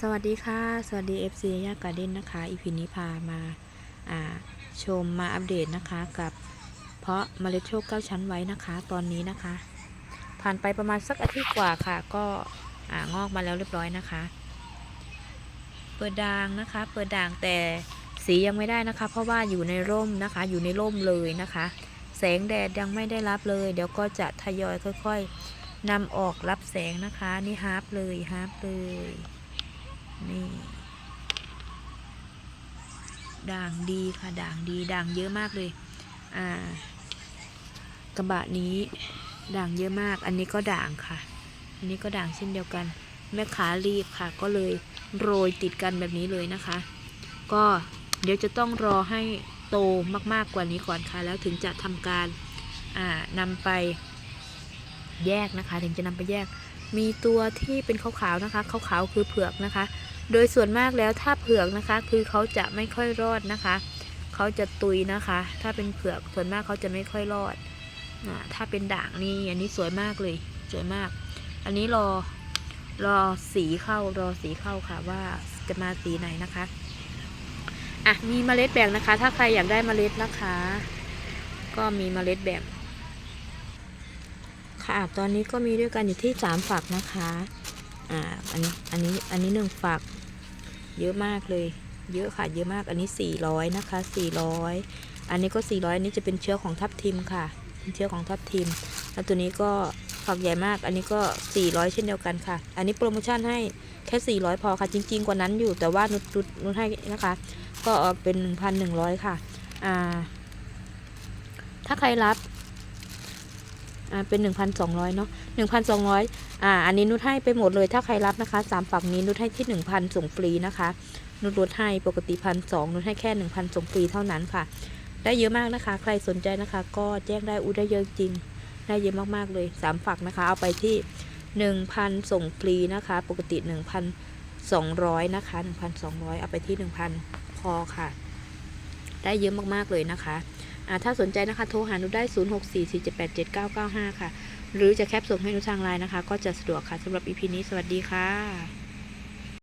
สวัสดีค่ะ สวัสดี FC ยาการ์เด้นนะคะอีพีนี้พามาาชมมาอัปเดตนะคะกับเพาะเมล็ดโชคเก้าชั้นไว้นะคะ ตอนนี้นะคะ ผ่านไปประมาณสักอาทิตย์กว่าค่ะ ก็อ่างอกมาแล้วเรียบร้อยนะคะ เปิดด่างนะคะ เปิดด่างแต่สียังไม่ได้นะคะ เพราะว่าอยู่ในร่มนะคะ อยู่ในร่มเลยนะคะ แสงแดดยังไม่ได้รับเลย เดี๋ยวก็จะทยอยค่อย ๆนำออกรับแสงนะคะ นี่ฮาร์ปเลยฮาร์ปเลย นี่ ด่างดีค่ะ ด่างดี ด่างเยอะมากเลย อ่า กระบะนี้ ด่างเยอะมาก อันนี้ก็ด่างค่ะ อันนี้ก็ด่างเช่นเดียวกัน แม่ค้ารีบค่ะ ก็เลยโรยติดกันแบบนี้เลยนะคะ ก็เดี๋ยวจะต้องรอให้โตมากๆกว่านี้ก่อนค่ะ แล้วถึงจะทำการอ่านำไปแยกนะคะ ถึงจะนำไปแยก มีตัวที่เป็นขาวๆนะคะ ขาวๆคือเผือกนะคะ โดยส่วนมากแล้วถ้าเผือกนะคะ คือเขาจะไม่ค่อยรอดนะคะ เขาจะตุยนะคะ ถ้าเป็นเผือกส่วนมากเขาจะไม่ค่อยรอดอ่าถ้าเป็นด่างนี่อันนี้สวยมากเลยสวยมาก อันนี้รอรอสีเข้ารอสีเข้าค่ะว่าจะมาสีไหนนะคะอะมีเมล็ดแบ่งนะคะ ถ้าใครอยากได้เมล็ดนะคะ ก็มีเมล็ดแบ่งค่ะตอนนี้ก็มีด้วยกันอยู่ที่สามฝักนะคะ อ่าอันนี้อันนี้อันนี้หนึ่งฝัก เยอะมากเลย เยอะค่ะ เยอะมากอันนี้สี่ร้อยนะคะสี่ร้อยอันนี้ก็สี่ร้อยอันนี้จะเป็นเชื้อของทับทิมค่ะเป็นเชื้อของทับทิมแล้วตัวนี้ก็ฝักใหญ่มาก อันนี้ก็สี่ร้อยเช่นเดียวกันค่ะ อันนี้โปรโมชั่นให้แค่สี่ร้อยพอค่ะ จริง ๆ กว่านั้นอยู่ แต่ว่านุดนุดให้นะคะ ก็เอาเป็นหนึ่งพันหนึ่งร้อยค่ะ อ่า ถ้าใครรับ อ่าเป็น 1,200เนาะ1,200อ่าอันนี้นุชให้ไปหมดเลยถ้าใครรับนะคะสามฝั่งนี้นุชให้ที่ 1,000 ส่งฟรีนะคะนุชลดให้ปกติพันสองนุชให้แค่ 1,000 ส่งฟรีเท่านั้นค่ะ ได้เยอะมากนะคะ ใครสนใจนะคะ ก็แจ้งได้อู้ได้เยอะจริง ได้เยอะมากๆเลยสามฝักนะคะ เอาไปที่ 1,000 ส่งฟรีนะคะ ปกติ 1,200 นะคะ 1,200 เอาไปที่ 1,000 พอค่ะ ได้เยอะมากๆเลยนะคะ ถ้าสนใจนะคะ โทรหาหนูได้ 0644787995 ค่ะ หรือจะแคปส่งให้หนูทางไลน์นะคะ ก็จะสะดวกค่ะสำหรับอีพีนี้สวัสดีค่ะ